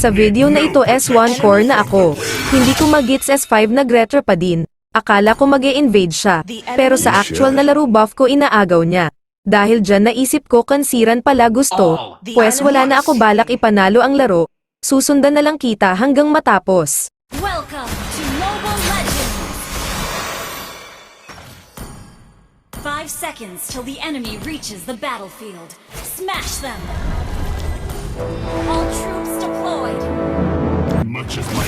Sa video na ito S1 core na ako. Hindi ko magits S5 nagretro pa din. Akala ko mag invade siya. Pero sa actual na laro buff ko inaagaw niya. Dahil dyan naisip ko kansiran pala gusto, pwes wala na ako balak ipanalo ang laro. Susundan na lang kita hanggang matapos. Welcome to Mobile Legends! Five seconds till the enemy reaches the battlefield. Smash them! All troops deployed! Much as my.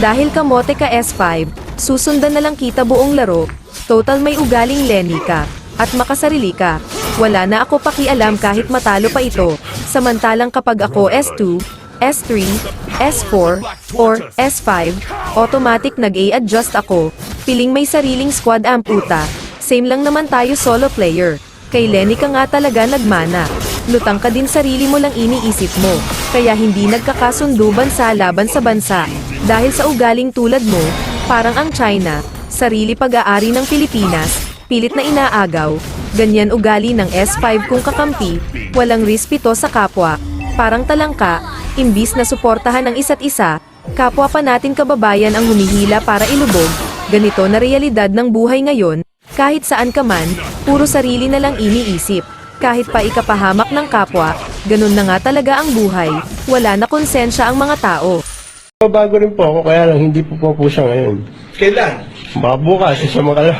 Dahil kamote ka S5, susundan na lang kita buong laro, total may ugaling Lenny ka, at makasarili ka. Wala na ako pakialam kahit matalo pa ito, samantalang kapag ako S2, S3, S4, or S5, automatic nag-a-adjust ako, piling may sariling squad ang puta, same lang naman tayo solo player. Kay Lenny ka nga talaga nagmana. Lutang ka din sarili mo lang iniisip mo, kaya hindi nagkakasundo bansa laban sa bansa. Dahil sa ugaling tulad mo, parang ang China, sarili pag-aari ng Pilipinas, pilit na inaagaw, ganyan ugali ng S5 kung kakampi, walang rispito sa kapwa, parang talangka, imbis na suportahan ang isa't isa, kapwa pa natin kababayan ang humihila para ilubog, ganito na realidad ng buhay ngayon, kahit saan ka man, puro sarili na lang iniisip. Kahit pa ikapahamak ng kapwa, ganun na nga talaga ang buhay, wala na konsensya ang mga tao. Bago rin po ako, kaya lang hindi po po, po siya ngayon. Kailan? Baka bukas, isa makala.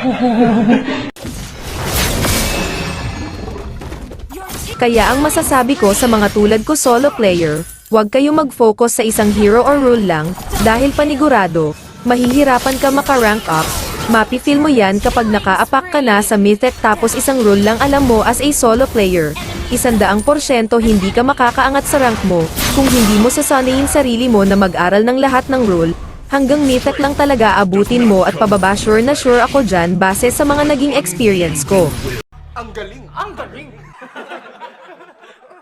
Kaya ang masasabi ko sa mga tulad ko solo player, huwag kayo mag-focus sa isang hero or rule lang, dahil panigurado, mahihirapan ka maka-rank up, mapifeel mo yan kapag nakaapak ka na sa mythic tapos isang rule lang alam mo as a solo player. Isandaang porsyento hindi ka makakaangat sa rank mo, kung hindi mo sasanayin sarili mo na mag-aral ng lahat ng rule, hanggang mythic lang talaga abutin mo at pababa sure na sure ako dyan base sa mga naging experience ko. Ang galing! Ang galing!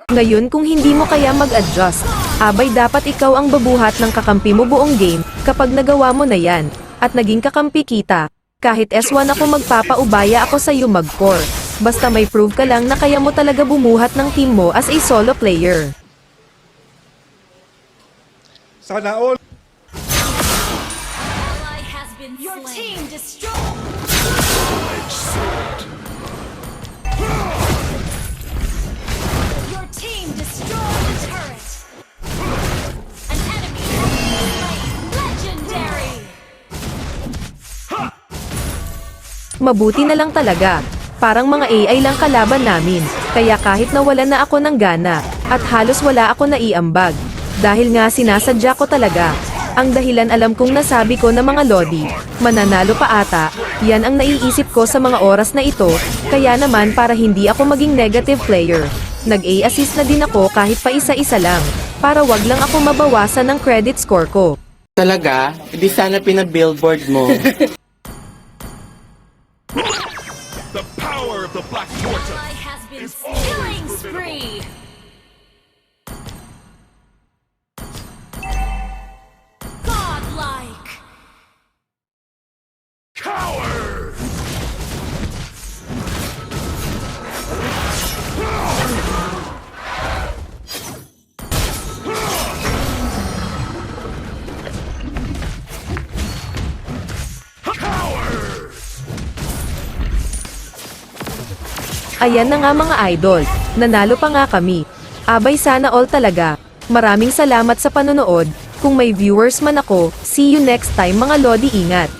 Ngayon kung hindi mo kaya mag-adjust, abay dapat ikaw ang babuhat ng kakampi mo buong game, kapag nagawa mo na yan, at naging kakampi kita. Kahit S1 ako magpapaubaya ako sa iyo mag-core. Basta may prove ka lang na kaya mo talaga bumuhat ng team mo as a solo player. Sana all! Your team destroyed! Mabuti na lang talaga. Parang mga AI lang kalaban namin, kaya kahit nawala na ako ng gana, at halos wala ako naiambag. Dahil nga sinasadya ko talaga. Ang dahilan alam kong nasabi ko na mga lodi, mananalo pa ata, yan ang naiisip ko sa mga oras na ito, kaya naman para hindi ako maging negative player. Nag-A-assist na din ako kahit pa isa-isa lang, para wag lang ako mabawasan ng credit score ko. Talaga? Hindi sana pinabillboard mo. is Killing spree! Ayan na nga mga idol, nanalo pa nga kami. Abay sana all talaga. Maraming salamat sa panonood. Kung may viewers man ako, see you next time mga Lodi ingat.